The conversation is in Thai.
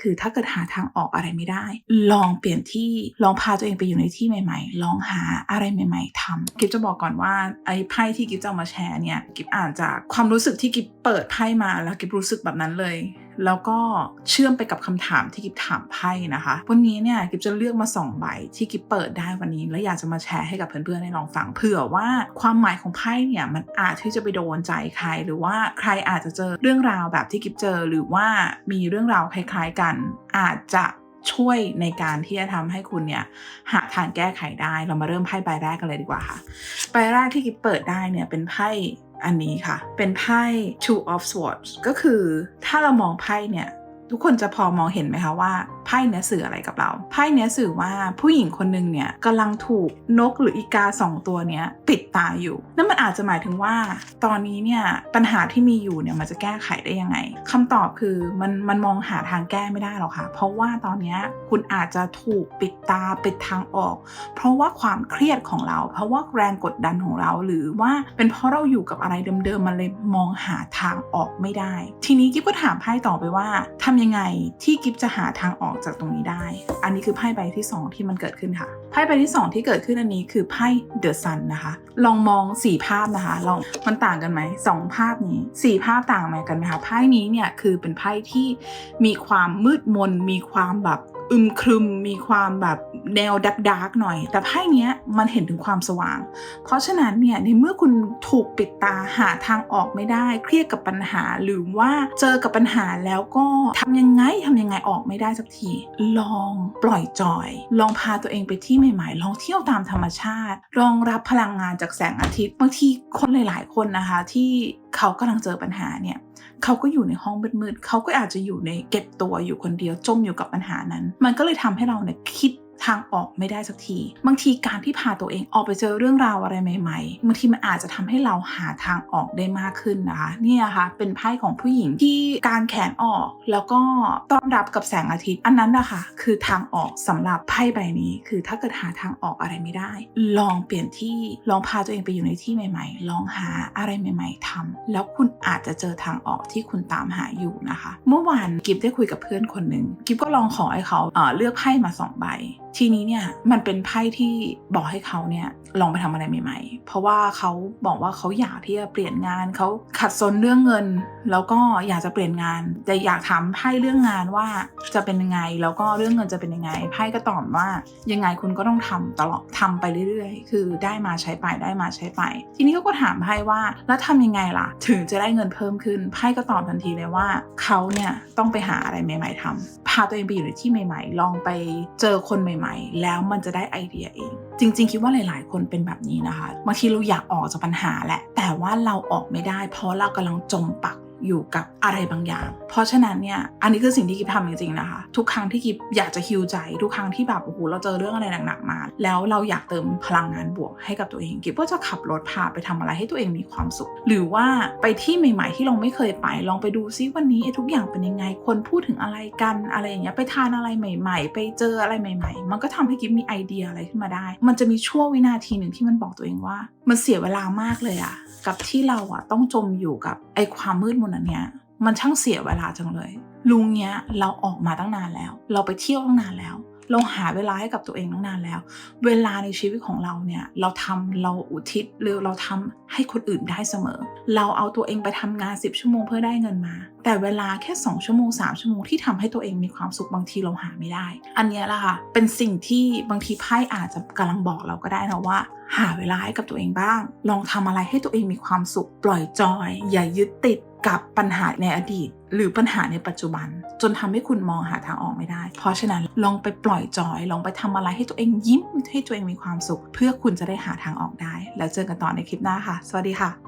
คือถ้าเกิดหาทางออกอะไรไม่ได้ ลองเปลี่ยนที่ลองพาตัวเองไปอยู่ในที่ใหม่ ๆ ลองหาอะไรใหม่ ๆทำกิฟจะบอกก่อนว่าไอ้ไพ่ที่กิฟจะมาแชร์เนี่ยกิฟอ่านจากความรู้สึกที่กิฟเปิดไพ่มาแล้วกิฟรู้สึกแบบนั้นเลย แล้วก็เชื่อมไปกับคำถามที่กิฟถามไพ่นะคะ วันนี้เนี่ยกิฟจะเลือกมาสองใบที่กิฟเปิดได้วันนี้ แล้วอยากจะมาแชร์ให้กับเพื่อนๆได้ลองฟังเผื่อว่าความหมายของไพ่เนี่ยมันอาจที่จะไปโดนใจใคร หรือว่าใครอาจจะเจอเรื่องราวแบบที่กิฟเจอ หรือว่ามีเรื่องราวคล้ายๆกัน อาจจะช่วยในการที่จะทำให้คุณเนี่ยหาทางแก้ไขได้ เรามาเริ่มไพ่ใบแรกกันเลยดีกว่าค่ะ ใบแรกที่กิฟเปิดได้เนี่ยเป็นไพ่ อันนี้ค่ะ เป็นไพ่ two of swords ก็คือถ้าเรามองไพ่เนี่ย ทุกคนจะพอมองเห็นไหมคะว่าไพ่เนี้ยสื่ออะไรกับเราไพ่เนี้ยสื่อว่าผู้หญิงคนหนึ่งเนี่ยกำลังถูกนกหรืออีกาสองตัวเนี้ยปิดตาอยู่นั่นมันอาจจะหมายถึงว่า ตอนนี้เนี่ยปัญหาที่มีอยู่เนี่ยมันจะแก้ไขได้ยังไงคำตอบคือมันมันมองหาทางแก้ไม่ได้หรอกค่ะ เพราะว่าตอนเนี้ยคุณอาจจะถูกปิดตาปิดทางออก เพราะว่าความเครียดของเรา เพราะว่าแรงกดดันของเราหรือว่าเป็นเพราะเราอยู่กับอะไรเดิมๆมันเลยมองหาทางออกไม่ได้ ทีนี้กิ๊บก็ถามไพ่ต่อไปว่าทำยังไงที่กิฟจะหาทางออกจากตรงนี้ได้ อันนี้คือไพ่ใบที่ 2 ที่มันเกิดขึ้นค่ะ ไพ่ใบที่ 2 ที่เกิดขึ้นอันนี้คือไพ่เดอะซันนะคะ ลองมอง 4 ภาพนะคะ ลอง มันต่างกันไหมสองภาพนี้ 4 ภาพต่างไหมกันไหมคะ ไพ่นี้เนี่ยคือเป็นไพ่ที่มีความมืดมน มีความแบบ อึมครึมมีความแบบแนวดักดักหน่อย แต่ไพ่เนี้ยมันเห็นถึงความสว่าง เพราะฉะนั้นเนี่ยในเมื่อคุณถูกปิดตาหาทางออกไม่ได้ เครียดกับปัญหาหรือว่าเจอกับปัญหาแล้วก็ทำยังไงทำยังไงออกไม่ได้สักที ลองปล่อยจอย ลองพาตัวเองไปที่ใหม่ๆ ลองเที่ยวตามธรรมชาติ ลองรับพลังงานจากแสงอาทิตย์ บางทีคนหลาย ๆ คนนะคะที่เขากำลังเจอปัญหาเนี่ยเขาก็อยู่ในห้องมืดๆเขาก็อาจจะอยู่ในเก็บตัวอยู่คนเดียวจมอยู่กับปัญหานั้น มันก็เลยทำให้เราเนี่ยคิด ทางออกไม่ได้สักที บางทีการที่พาตัวเองออกไปเจอเรื่องราวอะไรใหม่ๆบางทีมันอาจจะทำให้เราหาทางออกได้มากขึ้นนะคะเนี่ยค่ะเป็นไพ่ของผู้หญิงที่การแขนออกแล้วก็ต้อนรับกับแสงอาทิตย์ อันนั้นนะคะคือทางออกสำหรับไพ่ใบนี้ คือถ้าเกิดหาทางออกอะไรไม่ได้ ลองเปลี่ยนที่ลองพาตัวเองไปอยู่ในที่ใหม่ ๆ ลองหาอะไรใหม่ ๆทำแล้วคุณอาจจะเจอทางออกที่คุณตามหาอยู่นะคะ เมื่อวานกิฟได้คุยกับเพื่อนคนหนึ่งกิฟก็ลองขอให้เขาเเลือกไพ่มาสองใบทีนี้เนี่ยมันเป็นไพ่ที่บอกให้เขาเนี่ยลองไปทำอะไรใหม่ ๆ เพราะว่าเขาบอกว่าเขาอยากที่จะเปลี่ยนงานเขาขัดสนเรื่องเงิน แล้วก็อยากจะเปลี่ยนงานแต่อยากถามไพ่เรื่องงานว่าจะเป็นยังไง แล้วก็เรื่องเงินจะเป็นยังไงไพ่ก็ตอบว่ายังไงคุณก็ต้องทำตลอดทำไปเรื่อยๆ คือได้มาใช้ไปได้มาใช้ไป ทีนี้เขาก็ถามไพ่ว่าแล้วทำยังไงล่ะ ถึงจะได้เงินเพิ่มขึ้นไพ่ก็ตอบทันทีเลยว่าเขาเนี่ยต้องไปหาอะไรใหม่ ๆทำพาตัวเองไปอยู่ในที่ใหม่ ๆ ลองไปเจอคนใหม่ๆ แล้วมันจะได้ไอเดียเอง จริง ๆ คิดว่าหลาย ๆ คนเป็นแบบนี้นะคะบางทีเราอยากออกจากปัญหาแหละแต่ว่าเราออกไม่ได้ เพราะเรากำลังจมปัก อยู่กับอะไรบางอย่าง เพราะฉะนั้นเนี่ย อันนี้คือสิ่งที่กิฟทำจริงๆนะคะ ทุกครั้งที่กิฟอยากจะฮิวใจ ทุกครั้งที่แบบโอ้โหเราเจอเรื่องอะไรหนักๆมา แล้วเราอยากเติมพลังงานบวกให้กับตัวเองกิฟก็จะขับรถพาไปทำอะไรให้ตัวเองมีความสุข หรือว่าไปที่ใหม่ ๆ ที่เราไม่เคยไป ลองไปดูซิวันนี้ทุกอย่างเป็นยังไง คนพูดถึงอะไรกันอะไรอย่างเงี้ย ไปทานอะไรใหม่ ๆ ไปเจออะไรใหม่ ๆ มันก็ทำให้กิฟมีไอเดียอะไรขึ้นมาได้ มันจะมีช่วงวินาทีหนึ่งที่มันบอกตัวเองว่า มันเสียเวลามากเลยอะกับที่เราอะต้องจมอยู่กับไอความมืดมนอันเนี้ยมันช่างเสียเวลาจังเลย ลุงเนี้ยเราออกมาตั้งนานแล้ว เราไปเที่ยวตั้งนานแล้ว เราหาเวลาให้กับตัวเองตั้งนานแล้ว เวลาในชีวิตของเราเนี่ยเราทำเราอุทิศหรือเราทำให้คนอื่นได้เสมอ เราเอาตัวเองไปทำงาน 10 ชั่วโมงเพื่อได้เงินมา แต่เวลาแค่ 2 ชั่วโมง 3 ชั่วโมงที่ทำให้ตัวเองมีความสุขบางทีเราหาไม่ได้ อันเนี้ยแหละค่ะเป็นสิ่งที่บางทีไพ่อาจจะกำลังบอกเราก็ได้นะว่าหาเวลาให้กับตัวเองบ้าง ลองทำอะไรให้ตัวเองมีความสุข ปล่อยจอย อย่ายึดติดกับปัญหาในอดีต หรือปัญหาในปัจจุบัน จนทำให้คุณมองหาทางออกไม่ได้ เพราะฉะนั้นลองไปปล่อยจอย ลองไปทำอะไรให้ตัวเองยิ้มให้ตัวเองมีความสุข เพื่อคุณจะได้หาทางออกได้ แล้วเจอกันต่อในคลิปหน้าค่ะ สวัสดีค่ะ